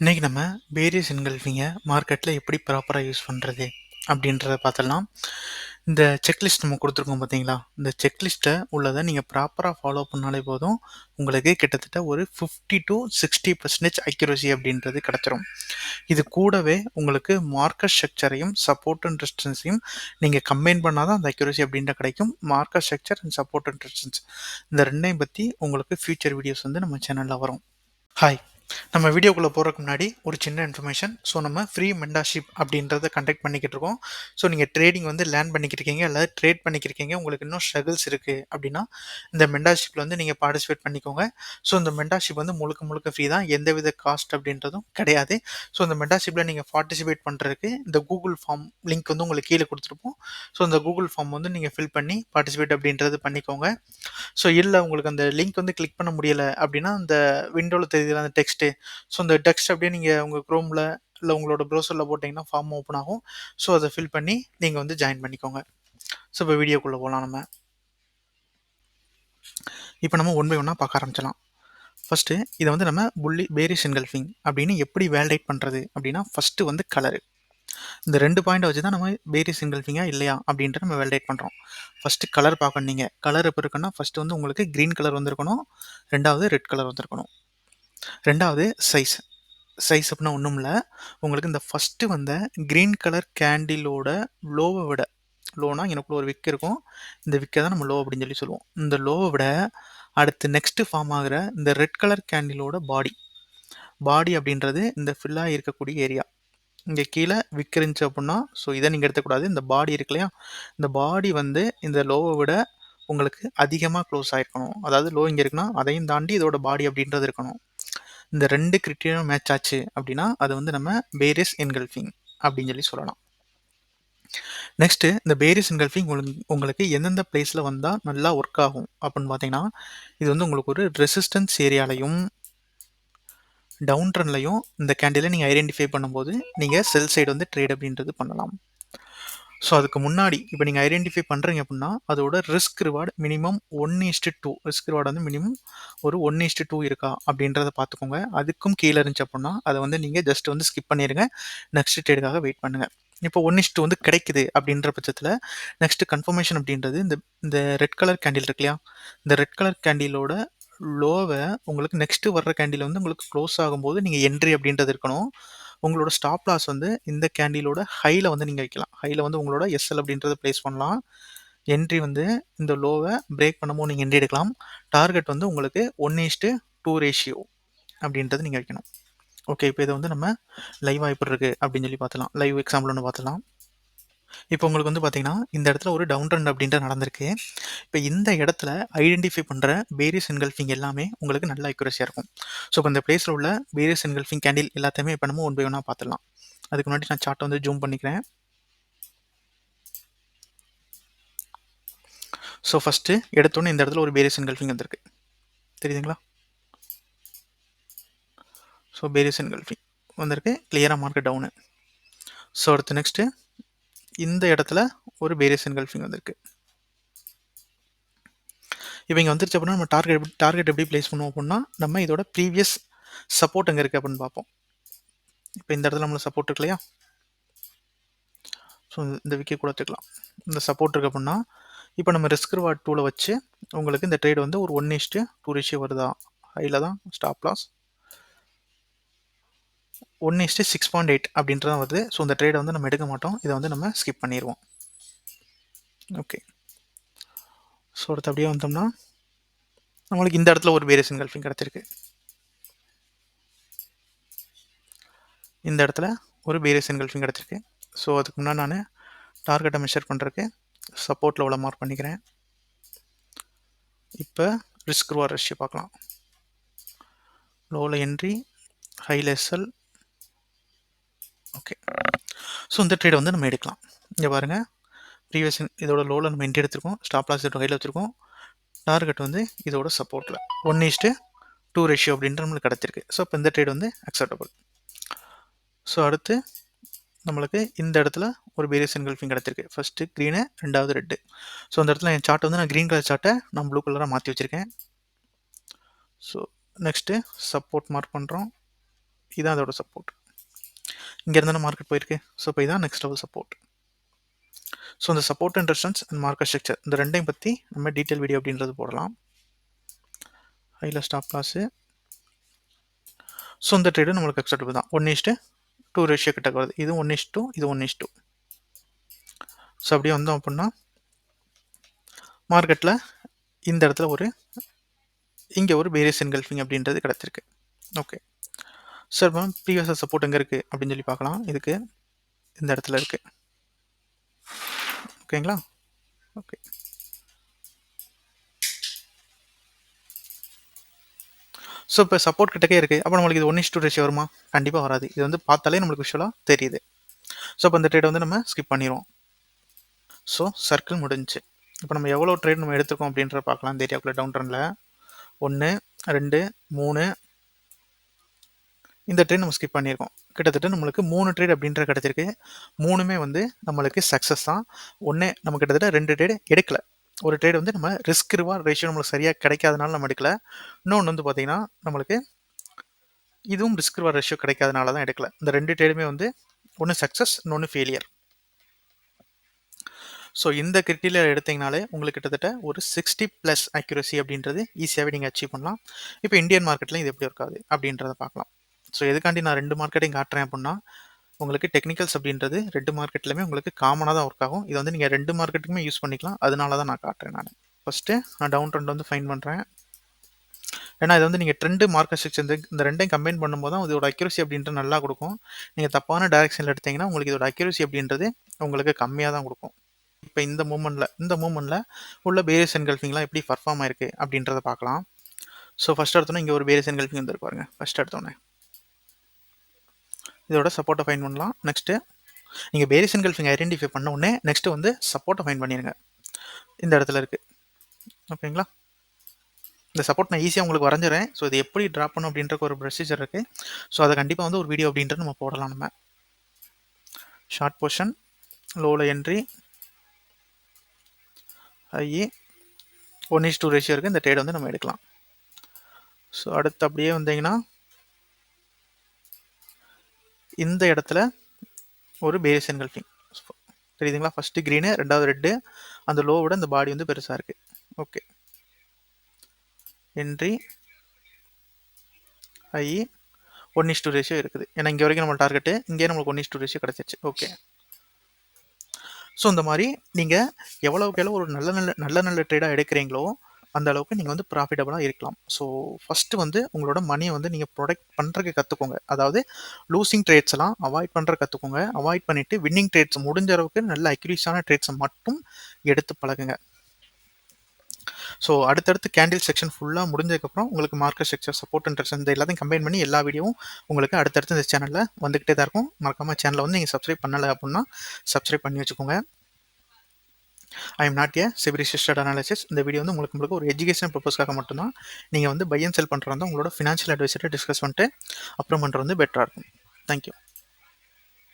இன்னைக்கு நம்ம வேரியஸ் என்கல்ஃபிங்கை மார்க்கெட்டில் எப்படி ப்ராப்பராக யூஸ் பண்ணுறது அப்படின்றத பார்த்துடலாம். இந்த செக்லிஸ்ட் நம்ம கொடுத்துருக்கோம் பார்த்தீங்களா? இந்த செக்லிஸ்ட்டை உள்ளதை நீங்கள் ப்ராப்பராக ஃபாலோ பண்ணாலே போதும் உங்களுக்கு கிட்டத்தட்ட ஒரு fifty to sixty percentage accuracy அப்படின்றது கிடச்சிரும். இது கூடவே உங்களுக்கு மார்க்கர் ஸ்ட்ரக்சரையும் சப்போர்ட் அண்ட் ரெசிஸ்டன்ஸையும் நீங்கள் கம்பைன் பண்ணால் தான் அந்த அக்யூரசி அப்படின்ற கிடைக்கும். Market structure and support and resistance இந்த ரெண்டையும் பற்றி உங்களுக்கு ஃபியூச்சர் வீடியோஸ் வந்து நம்ம சேனலில் வரும். ஹாய் நம்ம வீடியோக்குள்ளே போகிறதுக்கு முன்னாடி ஒரு சின்ன இன்ஃபர்மேஷன் ஸோ நம்ம ஃப்ரீ மெண்டாஷிப் அப்படின்றத கண்டக்ட் பண்ணிக்கிட்டு இருக்கோம். ஸோ நீங்கள் ட்ரேடிங் வந்து லேர்ன் பண்ணிக்கிட்டு இருக்கீங்க அல்லது ட்ரேட் பண்ணிக்கிருக்கீங்க உங்களுக்கு இன்னும் ஸ்ட்ரகிள்ஸ் இருக்குது அப்படின்னா இந்த மெண்டாஷிப்பில் வந்து நீங்கள் பார்ட்டிசிபேட் பண்ணிக்கோங்க. ஸோ இந்த மெண்டாஷிப் வந்து முழுக்க முழுக்க ஃப்ரீ தான். எந்தவித காஸ்ட் அப்படின்றதும் கிடையாது. ஸோ இந்த மெண்டாஷிப்பில் நீங்கள் பார்ட்டிசிபேட் பண்ணுறதுக்கு இந்த கூகுள் ஃபார்ம் லிங்க் வந்து உங்களுக்கு கீழே கொடுத்துருப்போம். ஸோ இந்த கூகுள் ஃபார்ம் வந்து நீங்கள் ஃபில் பண்ணி பார்ட்டிசிபேட் அப்படின்றது பண்ணிக்கோங்க. ஸோ இல்லை உங்களுக்கு அந்த லிங்க் வந்து கிளிக் பண்ண முடியலை அப்படின்னா அந்த விண்டோவில் தெரியுற அந்த டெக்ஸ்ட் டெக்ஸ்ட்டு ஸோ அந்த டெக்ஸ்ட் அப்படியே நீங்கள் உங்கள் க்ரோமில் இல்லை உங்களோட ப்ரௌசரில் போட்டிங்கன்னா ஃபார்ம் ஓப்பன் ஆகும். ஸோ அதை ஃபில் பண்ணி நீங்கள் வந்து ஜாயின் பண்ணிக்கோங்க. ஸோ இப்போ வீடியோக்குள்ளே போகலாம் நம்ம. இப்போ நம்ம ஒன் பை ஒன்னாக பார்க்க ஆரம்பிச்சலாம் ஃபஸ்ட்டு இதை வந்து நம்ம புள்ளி பேரிஸ் என்கல்ஃபிங் அப்படின்னு எப்படி வேலிடேட் பண்ணுறது அப்படின்னா ஃபஸ்ட்டு வந்து கலரு இந்த ரெண்டு பாயிண்ட்டை வச்சு தான் நம்ம பேரிஸ் என்கல்ஃபிங்கா இல்லையா அப்படின்ட்டு நம்ம வேலிடேட் பண்ணுறோம் ஃபஸ்ட்டு கலர் பார்க்கணும் நீங்கள் கலர் எப்போ இருக்குன்னா ஃபஸ்ட்டு வந்து உங்களுக்கு க்ரீன் கலர் வந்திருக்கணும். ரெண்டாவது ரெட் கலர் வந்திருக்கணும். ரெண்டாவது சைஸ் சைஸ் அப்படின்னா ஒன்றும் இல்லை. உங்களுக்கு இந்த ஃபஸ்ட்டு வந்த க்ரீன் கலர் கேண்டிலோட லோவை விட லோனா எனக்குள்ள ஒரு விக் இருக்கும். இந்த விக்கை தான் நம்ம லோ அப்படின்னு சொல்லி சொல்லுவோம். இந்த லோவை விட அடுத்து நெக்ஸ்ட்டு ஃபார்ம் ஆகிற இந்த ரெட் கலர் கேண்டிலோட பாடி பாடி அப்படின்றது இந்த ஃபில்லாக இருக்கக்கூடிய ஏரியா இங்கே கீழே விக் இருந்துச்சு அப்படின்னா ஸோ இதை நீங்கள் எடுத்துக்கூடாது இந்த பாடி இருக்கு இல்லையா? இந்த பாடி வந்து இந்த லோவை விட உங்களுக்கு அதிகமாக க்ளோஸ் ஆகிருக்கணும் அதாவது லோ இங்கே இருக்குன்னா அதையும் தாண்டி இதோட பாடி அப்படின்றது இருக்கணும். இந்த ரெண்டு கிரிட்டீரியும் மேட்ச் ஆச்சு அப்படின்னா அது வந்து நம்ம பேரிஸ் என்கல்ஃபிங் அப்படின்னு சொல்லி சொல்லலாம். நெக்ஸ்ட்டு இந்த பேரிஸ் என்கல்ஃபிங் உங்களுக்கு உங்களுக்கு எந்தெந்த பிளேஸில் வந்தால் நல்லா ஒர்க் ஆகும் அப்படின்னு பார்த்தீங்கன்னா இது வந்து உங்களுக்கு ஒரு ரெசிஸ்டன்ஸ் ஏரியாலையும் டவுன் ட்ரெண்ட்லையும் இந்த கேண்டிலை நீங்கள் ஐடென்டிஃபை பண்ணும்போது நீங்கள் செல் சைடு வந்து ட்ரேட் அப்படின்றது பண்ணலாம். ஸோ அதுக்கு முன்னாடி இப்போ நீங்கள் ஐடென்டிஃபை பண்ணுறீங்க அப்படின்னா அதோட risk reward minimum one is to two risk reward வந்து மினிமம் ஒரு ஒன் இஸ்ட்டு டூ இருக்கா அப்படின்றத பார்த்துக்கோங்க அதுக்கும் கீழே இருந்துச்சு அப்படின்னா அதை வந்து நீங்கள் ஜஸ்ட் வந்து ஸ்கிப் பண்ணிடுங்க நெக்ஸ்ட் ட்ரேடுக்காக வெயிட் பண்ணுங்கள் இப்போ ஒன் இஸ்ட்டு வந்து கிடைக்குது அப்படின்ற பட்சத்தில் நெக்ஸ்ட் கன்ஃபர்மேஷன் அப்படின்றது இந்த இந்த ரெட் கலர் கேண்டில் இருக்கு இல்லையா? இந்த ரெட் கலர் கேண்டிலோட லோவை உங்களுக்கு நெக்ஸ்ட்டு வர்ற கேண்டில் வந்து உங்களுக்கு க்ளோஸ் ஆகும்போது நீங்கள் என்ட்ரி அப்படின்றது இருக்கணும். உங்களோட ஸ்டாப் லாஸ் வந்து இந்த கேண்டிலோட ஹையில் வந்து நீங்கள் வைக்கலாம். ஹையில் வந்து உங்களோட எஸ்எல் அப்படின்றத ப்ளேஸ் பண்ணலாம். என்ட்ரி வந்து இந்த லோவை பிரேக் பண்ணும்போது நீங்கள் என்ட்ரி எடுக்கலாம். டார்கெட் வந்து உங்களுக்கு ஒன் இஸ்ட்டு டூ ரேஷியோ அப்படின்றது நீங்கள் வைக்கணும். ஓகே இப்போ இதை வந்து நம்ம லைவாக எப்படி இருக்குது அப்படின்னு சொல்லி பார்த்துலாம் லைவ் எக்ஸாம்பிள் ஒன்று பார்த்துலாம் இப்போ உங்களுக்கு வந்து பார்த்தீங்கன்னா இந்த இடத்துல ஒரு டவுன் ட்ரெண்ட் அப்படின்ற நடந்திருக்கு. இப்போ இந்த இடத்துல ஐடென்டிஃபை பண்ணுற பேரியஸ் என்கல்ஃபிங் எல்லாமே உங்களுக்கு நல்ல அக்யூரஸியாக இருக்கும். ஸோ இப்போ இந்த பிளேஸில் உள்ள பேரியஸ் என்கல்ஃபிங் கேண்டில் எல்லாத்தையுமே இப்போ நம்ம ஒன் பை ஒன்னாக பார்த்துடலாம். அதுக்கு முன்னாடி நான் சார்ட்டை வந்து ஜூம் பண்ணிக்கிறேன். ஸோ ஃபஸ்ட்டு எடுத்தோன்னே இந்த இடத்துல ஒரு பேரியஸ் என்கல்ஃபிங் வந்திருக்கு. தெரியுதுங்களா? ஸோ பேரியஸ் என்கல்ஃபிங் வந்திருக்கு. கிளியராக மார்க்கெட் டவுனு ஸோ அடுத்து நெக்ஸ்ட்டு இந்த இடத்துல ஒரு பேரியஸ் என்கல்ஃபிங் வந்திருக்கு. இப்போ இங்கே வந்துருச்சு அப்படின்னா நம்ம டார்கெட் டார்கெட் எப்படி ப்ளேஸ் பண்ணுவோம் அப்படின்னா நம்ம இதோட ப்ரீவியஸ் சப்போர்ட் எங்கே இருக்குது அப்படின்னு பார்ப்போம். இப்போ இந்த இடத்துல நம்மளுக்கு சப்போர்ட் இருக்கு இல்லையா? ஸோ இந்த விக்கி கூட எடுத்துக்கலாம் இந்த சப்போர்ட் இருக்குது அப்படின்னா இப்போ நம்ம ரிஸ்க் ரிவார்ட் டூவில் வச்சு உங்களுக்கு இந்த ட்ரேட் வந்து ஒரு ஒன் இஸ்ட்டு டூ ரேஷியோ வருதா? ஹையில் தான் stop loss one is to six point eight அப்படின்றதான் வருது. ஸோ இந்த ட்ரேடை வந்து நம்ம எடுக்க மாட்டோம். இதை வந்து நம்ம ஸ்கிப் பண்ணிடுவோம் ஓகே ஸோ அடுத்து அப்படியே வந்தோம்னா நம்மளுக்கு இந்த இடத்துல ஒரு வேரியேஷன் கல்ஃபிங் கிடச்சிருக்கு. இந்த இடத்துல ஒரு வேரியேஷன் கல்ஃபிங் கிடச்சிருக்கு. ஸோ அதுக்கு முன்னாடி நான் டார்கெட்டை மெஷர் பண்ணுறதுக்கு சப்போர்ட்டில் உள்ள மார்க் பண்ணிக்கிறேன். இப்போ ரிஸ்க் ருவா ரஷ்ய பார்க்கலாம். லோவில் என்ட்ரி ஹையில் எஸ்எல் ஓகே ஸோ இந்த ட்ரேடை வந்து நம்ம எடுக்கலாம். இங்கே பாருங்கள் ப்ரீவியஸ் இதோட லோவில் நம்ம என்ட்ரி எடுத்திருக்கோம். ஸ்டாப் லாஸ் இதோட கையில் வச்சுருக்கோம். டார்கெட் வந்து இதோட சப்போர்ட்டில் one is to two ratio அப்படின்ற நம்மளுக்கு கிடச்சிருக்கு. ஸோ இப்போ இந்த ட்ரேட் வந்து அக்செப்டபுள் ஸோ அடுத்து நம்மளுக்கு இந்த இடத்துல ஒரு வேரியஸ் என்கல்ஃபிங் கிடச்சிருக்கு. ஃபஸ்ட்டு க்ரீனு ரெண்டாவது ரெட்டு ஸோ அந்த இடத்துல என் சார்ட்டை வந்து நான் க்ரீன் கலர் சார்ட்டை நான் ப்ளூ கலராக மாற்றி வச்சுருக்கேன். ஸோ நெக்ஸ்ட்டு சப்போர்ட் மார்க் பண்ணுறோம் இதுதான் அதோட சப்போர்ட் இங்கேருந்து மார்க்கெட் போயிருக்கு. ஸோ இப்போ இதான் நெக்ஸ்ட் லெவல் சப்போர்ட் ஸோ இந்த support and resistance and market structure இந்த ரெண்டையும் பற்றி நம்ம டீட்டெயில் வீடியோ அப்படின்றது போடலாம். ஹையில் ஸ்டாப் லாஸு ஸோ இந்த ட்ரேடு நம்மளுக்கு அக்செப்டபிள் தான். One is to two ratio கிட்ட வருது இது ஒன் இஸ் டூ இது ஒன் இஸ் டூ ஸோ அப்படியே வந்தோம் அப்படின்னா மார்க்கெட்டில் இந்த இடத்துல ஒரு இங்கே ஒரு பேரியஸ் என்கல்ஃபிங் அப்படின்றது கிடச்சிருக்கு. ஓகே சார் மேம் ப்ரீவியஸாக சப்போர்ட் எங்கே இருக்குது அப்படின்னு சொல்லி பார்க்கலாம். இதுக்கு இந்த இடத்துல இருக்குது ஓகேங்களா ஓகே ஸோ இப்போ சப்போர்ட் கிட்டக்கே இருக்குது அப்போ நம்மளுக்கு இது ஒன் இஸ் டூ ரேஷியோ வருமா? கண்டிப்பாக வராது. இது வந்து பார்த்தாலே நம்மளுக்கு விஷுவலாக தெரியுது. ஸோ அப்போ இந்த ட்ரேட் வந்து நம்ம ஸ்கிப் பண்ணிடுவோம் ஸோ சர்க்கிள் முடிஞ்சு. இப்போ நம்ம எவ்வளோ ட்ரேட் நம்ம எடுத்துருக்கோம் அப்படின்றத பார்க்கலாம். இந்த ஏரியாவுக்குள்ள டவுன் ரனில் ஒன்று ரெண்டு மூணு இந்த ட்ரேட் நம்ம ஸ்கிப் பண்ணியிருக்கோம் கிட்டத்தட்ட நம்மளுக்கு மூணு ட்ரேட் அப்படின்ற கிடச்சிருக்கு. மூணுமே வந்து நம்மளுக்கு சக்ஸஸ் தான். ஒன்று நம்ம கிட்டத்தட்ட ரெண்டு ட்ரேடு எடுக்கல. ஒரு ட்ரேட் வந்து நம்ம ரிஸ்க் ரிவார்ட் ரேஷியோ நம்மளுக்கு சரியாக கிடைக்காதனால நம்ம எடுக்கல. இன்னொன்று வந்து பார்த்தீங்கன்னா நம்மளுக்கு இதுவும் ரிஸ்க் ரிவார்ட் ரேஷியோ கிடைக்காதனால தான் எடுக்கல. இந்த ரெண்டு ட்ரேடுமே வந்து ஒன்று சக்ஸஸ் இன்னொன்று ஃபெயிலியர் ஸோ இந்த கிரிட்டீரியா எடுத்தீங்கனாலே உங்களுக்கு கிட்டத்தட்ட ஒரு சிக்ஸ்டி ப்ளஸ் அக்யூரசி அப்படின்றது ஈஸியாகவே நீங்கள் அச்சீவ் பண்ணலாம். இப்போ இந்தியன் மார்க்கெட்டில் இது எப்படி இருக்காது அப்படின்றத பார்க்கலாம். ஸோ எதுக்காண்டி நான் ரெண்டு மார்க்கெட்டையும் காட்டுறேன் அப்படின்னா உங்களுக்கு டெக்னிக்கல்ஸ் அப்படின்றது ரெண்டு மார்க்கெட்லையுமே உங்களுக்கு காமனாக தான் ஒர்க் ஆகும். இது வந்து நீங்கள் ரெண்டு மார்க்கெட்டுக்குமே யூஸ் பண்ணிக்கலாம். அதனால தான் நான் காட்டுறேன் நான். ஃபஸ்ட்டு நான் டவுன் ட்ரெண்ட் வந்து ஃபைன் பண்ணுறேன் ஏன்னா இது வந்து நீங்கள் ட்ரெண்டு மார்க்கெட் ஸ்ட்ரக்சர் இந்த இந்த ரெண்டையும் கம்பைன் பண்ணும்போது தான் இதோட அக்யூரசி அப்படின்றது நல்லா கொடுக்கும். நீங்கள் தப்பான டைரக்ஷனில் எடுத்தீங்கன்னா உங்களுக்கு இதோட அக்யூரசி அப்படின்றது உங்களுக்கு கம்மியாக தான் கொடுக்கும். இப்போ இந்த மூமெண்ட்டில் இந்த மூமெண்ட்டில் உள்ள பேரியஸ் என்கல்ஃபிங்லாம் எப்படி பர்ஃபார்ம் ஆயிருக்கு அப்படின்றத பார்க்கலாம் ஸோ ஃபஸ்ட் எடுத்தோன்னே இங்கே ஒரு பேரியஸ் என்கல்ஃபிங் வந்துருக்கு பாருங்க. ஃபஸ்ட் எடுத்தோன்னே இதோட சப்போர்ட்டை ஃபைன் பண்ணலாம். நெக்ஸ்ட்டு நீங்கள் பேரியஸ் நீங்கள் ஐடென்டிஃபை பண்ண உடனே நெக்ஸ்ட்டு வந்து சப்போர்ட்டை ஃபைன் பண்ணிடுங்க இந்த இடத்துல இருக்குது ஓகேங்களா? இந்த சப்போர்ட் நான் ஈஸியாக உங்களுக்கு வரைஞ்சிறேன். ஸோ இது எப்படி ட்ராப் பண்ணும் அப்படின்ற ஒரு ப்ரொசீஜர் இருக்குது ஸோ அதை கண்டிப்பாக வந்து ஒரு வீடியோ அப்படின்ட்டு நம்ம போடலாம் நம்ம. Short portion லோவில் entry I E one is two ratio இருக்குது இந்த ட்ரேட் வந்து நம்ம எடுக்கலாம். ஸோ அடுத்து அப்படியே வந்தீங்கன்னா இந்த இடத்துல ஒரு பேரியஸ் என்கல்ஃபிங் தெரியுதுங்களா? ஃபஸ்ட்டு க்ரீனு ரெண்டாவது ரெட்டு அந்த லோவோட இந்த பாடி வந்து பெருசாக இருக்குது okay entry I one is two ratio இருக்குது. ஏன்னா இங்கே வரைக்கும் நம்ம டார்கெட்டு இங்கே நம்மளுக்கு ஒன் இஸ் டூ ரேஷியோ கிடச்சிருச்சு. ஓகே ஸோ இந்த மாதிரி நீங்கள் எவ்வளோக்கு எவ்வளோ ஒரு நல்ல நல்ல நல்ல நல்ல ட்ரேடாக எடுக்கிறீங்களோ அந்த அளவுக்கு நீங்கள் வந்து ப்ராஃபிட்டபுளாக இருக்கலாம். ஸோ ஃபஸ்ட்டு வந்து உங்களோட மணியை வந்து நீங்கள் ப்ரொடக்ட் பண்ணுறதுக்கு கற்றுக்கோங்க அதாவது லூசிங் ட்ரேட்ஸ் எல்லாம் அவாய்ட் பண்ணுற கற்றுக்கோங்க அவாய்ட் பண்ணிவிட்டு வின்னிங் ட்ரேட்ஸ் முடிஞ்ச அளவுக்கு நல்ல அக்யூரிஸான ட்ரேட்ஸை மட்டும் எடுத்து பழகுங்க. ஸோ அடுத்தடுத்து கேண்டில் செக்ஷன் ஃபுல்லாக முடிஞ்சதுக்கப்புறம் உங்களுக்கு மார்க்கெட் ஸ்ட்ரக்சர் சப்போர்ட் இன்ட்ரெஸ்ட் இந்த எல்லாத்தையும் கம்பைன் பண்ணி எல்லா வீடியோவும் உங்களுக்கு அடுத்தடுத்து இந்த சேனலில் வந்துக்கிட்டே தான் இருக்கும். மறக்காமல் சேனலை வந்து நீங்கள் சப்ஸ்கிரைப் பண்ணலை அப்படின்னா சப்ஸ்கிரைப் பண்ணி வச்சுக்கோங்க. I am not a SEBI registered analysis இந்த வீடியோ வந்து உங்களுக்கு உங்களுக்கு ஒரு எஜுகேஷன் பர்பஸ்க்காக மட்டும்தான். நீங்கள் வந்து பை அண்ட் செல் பண்ணுறது உங்களோட ஃபினான்ஷியல் அட்வைஸரை டிஸ்கஸ் பண்ணிட்டு அப்புறம் பண்ணுறது வந்து பெட்டராக இருக்கும். தேங்க்யூ